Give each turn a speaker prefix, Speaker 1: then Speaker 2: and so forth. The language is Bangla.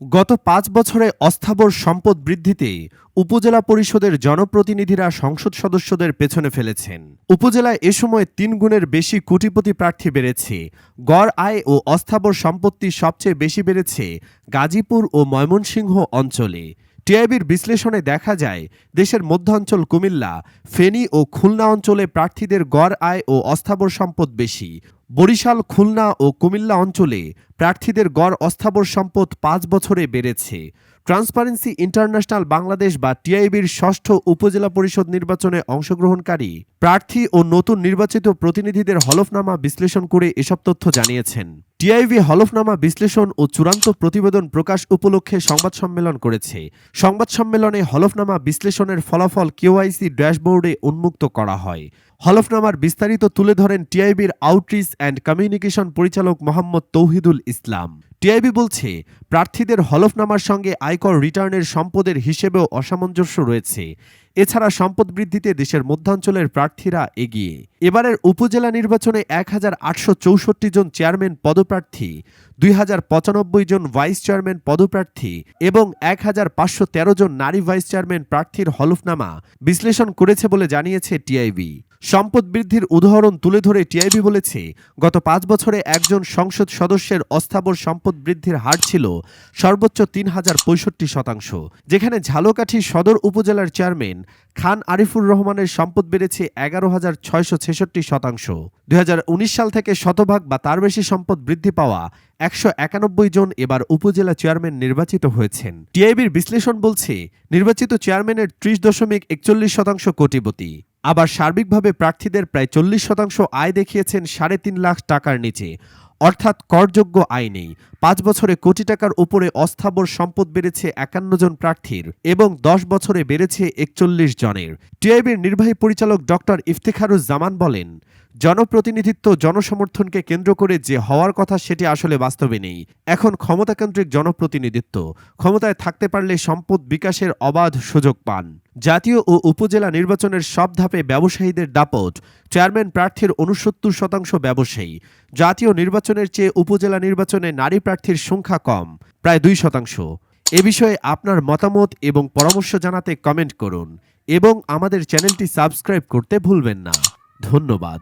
Speaker 1: গত পাঁচ বছরে অস্থাবর সম্পদ বৃদ্ধিতে উপজেলা পরিষদের জনপ্রতিনিধিরা সংসদ সদস্যদের পেছনে ফেলেছেন। উপজেলায় এ সময় তিন গুণের বেশি কোটিপতি প্রার্থী বেড়েছে। গড় আয় ও অস্থাবর সম্পত্তি সবচেয়ে বেশি বেড়েছে গাজীপুর ও ময়মনসিংহ অঞ্চলে। টিআইবির বিশ্লেষণে দেখা যায়, দেশের মধ্যাঞ্চল কুমিল্লা, ফেনী ও খুলনা অঞ্চলে প্রার্থীদের গড় আয় ও অস্থাবর সম্পদ বেশি। বরিশাল, খুলনা ও কুমিল্লা অঞ্চলে প্রার্থীদের গড় অস্থাবর সম্পদ পাঁচ বছরে বেড়েছে। ট্রান্সপারেন্সি ইন্টারন্যাশনাল বাংলাদেশ বা টিআইবির ষষ্ঠ উপজেলা পরিষদ নির্বাচনে অংশগ্রহণকারী প্রার্থী ও নতুন নির্বাচিত প্রতিনিধিদের হলফনামা বিশ্লেষণ করে এসব তথ্য জানিয়েছেন। টিআইবি হলফনামা বিশ্লেষণ ও চূড়ান্ত প্রতিবেদন প্রকাশ উপলক্ষে সংবাদ সম্মেলন করেছে। সংবাদ সম্মেলনে হলফনামা বিশ্লেষণের ফলাফল কেওআইসি ড্যাশবোর্ডে উন্মুক্ত করা হয়। হলফনামার বিস্তারিত তুলে ধরেন টিআইবির আউটরিচ অ্যান্ড কমিউনিকেশন পরিচালক মোহাম্মদ তৌহিদুল ইসলাম। টিআইবি বলছে, প্রার্থীদের হলফনামার সঙ্গে আয়কর রিটার্নের সম্পদের হিসেবেও অসামঞ্জস্য রয়েছে। এছাড়া সম্পদ বৃদ্ধিতে দেশের মধ্যাঞ্চলের প্রার্থীরা এগিয়ে। এবারের উপজেলা নির্বাচনে এক হাজার আটশো চৌষট্টি জন চেয়ারম্যান পদপ্রার্থী, দুই হাজার পঁচানব্বই জন ভাইস চেয়ারম্যান পদপ্রার্থী এবং এক হাজার পাঁচশো তেরো জন নারী ভাইস চেয়ারম্যান প্রার্থীর হলফনামা বিশ্লেষণ করেছে বলে জানিয়েছে টিআইবি। সম্পদ বৃদ্ধির উদাহরণ তুলে ধরে টিআইবি বলেছে, গত পাঁচ বছরে একজন সংসদ সদস্যের অস্থাবর সম্পদ বৃদ্ধির হার ছিল সর্বোচ্চ তিন হাজার পঁয়ষট্টি শতাংশ, যেখানে ঝালকাঠি সদর উপজেলার চেয়ারম্যান খান আরিফুর রহমানের সম্পদ বেড়েছে এগারো হাজার ছয়শো ছেষট্টি শতাংশ। দুই সাল থেকে শতভাগ বা তার বেশি সম্পদ বৃদ্ধি পাওয়া একশো একানব্বই জন এবার উপজেলা চেয়ারম্যান নির্বাচিত হয়েছেন। টিআইবির বিশ্লেষণ বলছে, নির্বাচিত চেয়ারম্যানের ত্রিশ দশমিক একচল্লিশ শতাংশ কোটিপতি। আবার সার্বিকভাবে প্রার্থীদের প্রায় চল্লিশ শতাংশ আয় দেখিয়েছেন সাড়ে তিন লাখ টাকার নিচে। অর্থাৎ করযোগ্য আয় নেই। পাঁচ বছরে কোটি টাকার উপরে অস্থাবর সম্পদ বেড়েছে একান্ন জন প্রার্থীর এবং দশ বছরে বেড়েছে একচল্লিশ জনের। টিআইবির নির্বাহী পরিচালক ডক্টর ইফতেখারুজ্জামান বলেন জনপ্রতিনিধিত্ব, জনসমর্থনকে কেন্দ্র করে যে হওয়ার কথা সেটি আসলে বাস্তবে নেই। এখন ক্ষমতাকেন্দ্রিক জনপ্রতিনিধিত্ব, ক্ষমতায় থাকতে পারলে সম্পদ বিকাশের অবাধ সুযোগ পান। জাতীয় ও উপজেলা নির্বাচনের সব ধাপে ব্যবসায়ীদের দাপট, চেয়ারম্যান প্রার্থীর উনসত্তর শতাংশ ব্যবসায়ী। জাতীয় নির্বাচনের চেয়ে উপজেলা নির্বাচনে নারী প্রার্থীর সংখ্যা কম, প্রায় দুই শতাংশ। এ বিষয়ে আপনার মতামত এবং পরামর্শ জানাতে কমেন্ট করুন এবং আমাদের চ্যানেলটি সাবস্ক্রাইব করতে ভুলবেন না। ধন্যবাদ।